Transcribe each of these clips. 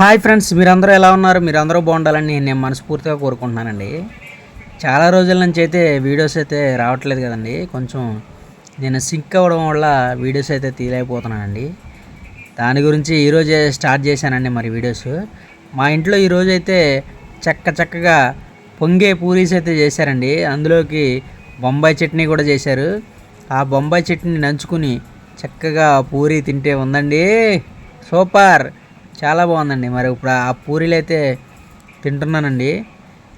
Hi friends మీరందరూ ఎలా ఉన్నారు? మీరందరూ బాగుండాలని నేను మనస్ఫూర్తిగా కోరుకుంటున్నానండి. చాలా రోజుల నుంచి అయితే వీడియోస్ అయితే రావట్లేదు కదండి. కొంచెం నేను సింక్ అవ్వడం వల్ల వీడియోస్ అయితే తీయలేకపోతున్నానండి. దాని గురించి ఈరోజే స్టార్ట్ చేశానండి మరి వీడియోస్. మా ఇంట్లో ఈరోజు అయితే చక్క చక్కగా పొంగే పూరీస్ అయితే చేశారండి. అందులోకి బొంబాయి చట్నీ కూడా చేశారు. ఆ బొంబాయి చట్నీ నంచుకుని చక్కగా పూరి తింటే ఉందండి. సూపర్! చాలా బాగుందండి. మరి ఇప్పుడు ఆ పూరీలు అయితే తింటున్నానండి.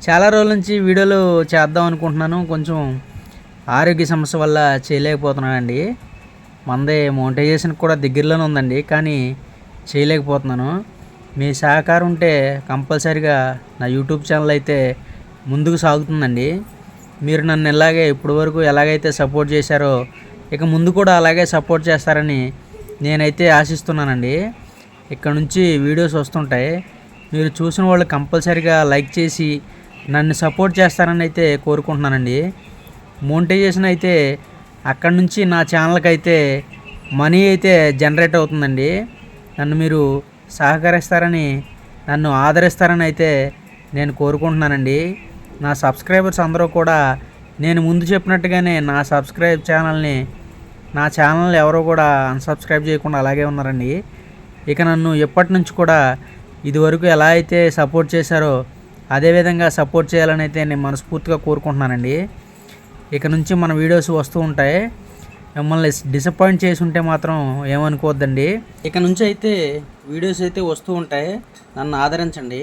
చాలా రోజుల నుంచి వీడియోలు చేద్దాం అనుకుంటున్నాను. కొంచెం ఆరోగ్య సమస్య వల్ల చేయలేకపోతున్నానండి. మందే మోనిటైజేషన్ కూడా దగ్గరలోనే ఉందండి. కానీ చేయలేకపోతున్నాను. మీ సహకారం ఉంటే కంపల్సరిగా నా యూట్యూబ్ ఛానల్ అయితే ముందుకు సాగుతుందండి. మీరు నన్ను ఇలాగే ఇప్పటి వరకు ఎలాగైతే సపోర్ట్ చేశారో ఇక ముందు కూడా అలాగే సపోర్ట్ చేస్తారని నేనైతే ఆశిస్తున్నానండి. ఇక్కడ నుంచి వీడియోస్ వస్తుంటాయి. మీరు చూసిన వాళ్ళు కంపల్సరిగా లైక్ చేసి నన్ను సపోర్ట్ చేస్తారని అయితే కోరుకుంటున్నానండి. మోనిటైజేషన్ అయితే అక్కడ నుంచి నా ఛానల్కి అయితే మనీ అయితే జనరేట్ అవుతుందండి. నన్ను మీరు సహకరిస్తారని నన్ను ఆదరిస్తారని అయితే నేను కోరుకుంటున్నానండి. నా సబ్స్క్రైబర్స్ అందరూ కూడా నేను ముందు చెప్పినట్టుగానే నా సబ్స్క్రైబ్ ఛానల్ని నా ఛానల్ ఎవరో కూడా అన్సబ్స్క్రైబ్ చేయకుండా అలాగే ఉన్నారండి. ఇక నన్ను ఎప్పటి నుంచి కూడా ఇదివరకు ఎలా అయితే సపోర్ట్ చేశారో అదేవిధంగా సపోర్ట్ చేయాలని అయితే నేను మనస్ఫూర్తిగా కోరుకుంటున్నానండి. ఇక నుంచి మన వీడియోస్ వస్తూ ఉంటాయి. మిమ్మల్ని డిసప్పాయింట్ చేసి ఉంటే మాత్రం ఏమనుకోవద్దండి. ఇక నుంచి అయితే వీడియోస్ అయితే వస్తూ ఉంటాయి. నన్ను ఆదరించండి.